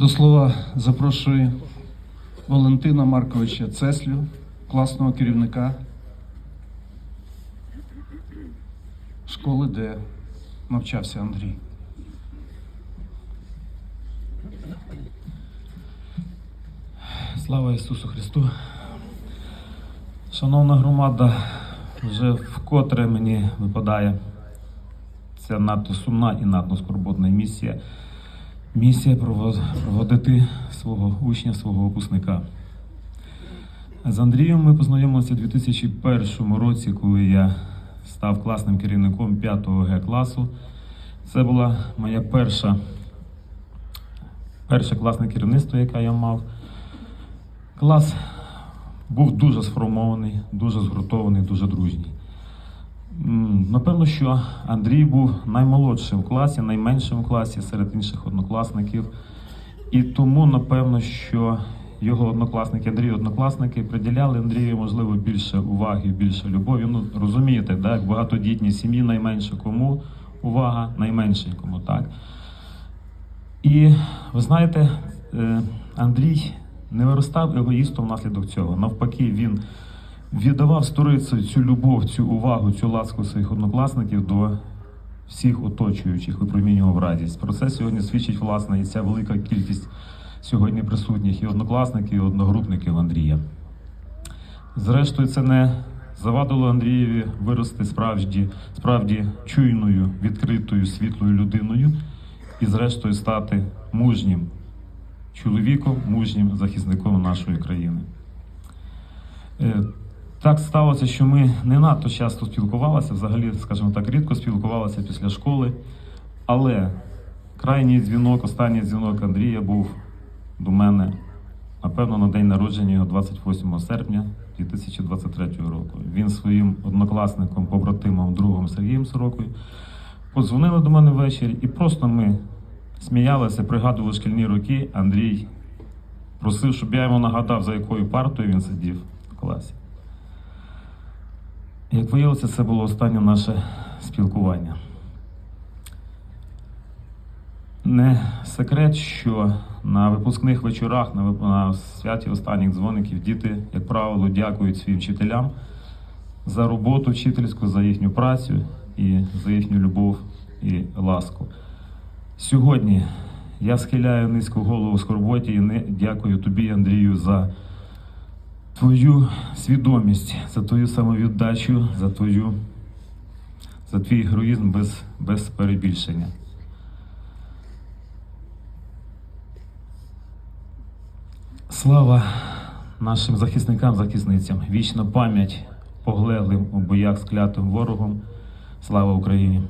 До слова запрошую Валентина Марковича Цеслю, класного керівника школи, де навчався Андрій. Слава Ісусу Христу. Шановна громада, вже вкотре мені випадає ця надто сумна і надто скорботна місія. Місія прово- проводити свого учня, свого випускника. З Андрієм ми познайомилися у 2001 році, коли я став класним керівником 5 Г класу. Це була моя перша, перше класне керівництво, яке я мав. Клас був дуже сформований, дуже згуртований, дуже дружній. Напевно, що Андрій був наймолодшим в класі, найменшим в класі серед інших однокласників. І тому, напевно, що його однокласники, Андрій, однокласники приділяли Андрію, можливо, більше уваги, більше любові. Ну, розумієте, да, як багатодітній сім'ї найменше кому увага, найменше кому, так? І ви знаєте, е, Андрій не виростав егоїстом внаслідок цього. Навпаки, він віддавав сторицею цю любов, цю увагу, цю ласку своїх однокласників до всіх оточуючих, випромінював радість. Про це сьогодні свідчить власне і ця велика кількість сьогодні присутніх і однокласників, і одногрупників Андрія. Зрештою, це не завадило Андрієві вирости справді, справді чуйною, відкритою, світлою людиною і, зрештою, стати мужнім чоловіком, мужнім захисником нашої країни. Так сталося, що ми не надто часто спілкувалися, взагалі, скажімо так, рідко спілкувалися після школи. Але крайній дзвінок, останній дзвінок Андрія був до мене, напевно, на день народження його 28 серпня 2023 року. Він своїм однокласником, побратимом, другом Сергієм Сорокою подзвонили до мене ввечері, і просто ми сміялися, пригадували шкільні роки. Андрій просив, щоб я йому нагадав, за якою партою він сидів в класі. Як виявилося, це було останнє наше спілкування. Не секрет, що на випускних вечорах, на, святі останніх дзвоників, діти, як правило, дякують своїм вчителям за роботу вчительську, за їхню працю і за їхню любов і ласку. Сьогодні я схиляю низьку голову скорботі і не дякую тобі, Андрію, за твою свідомість, за твою самовіддачу, за твою, за твій героїзм без, без перебільшення. Слава нашим захисникам, захисницям, вічна пам'ять поглеглим у боях з клятим ворогом. Слава Україні!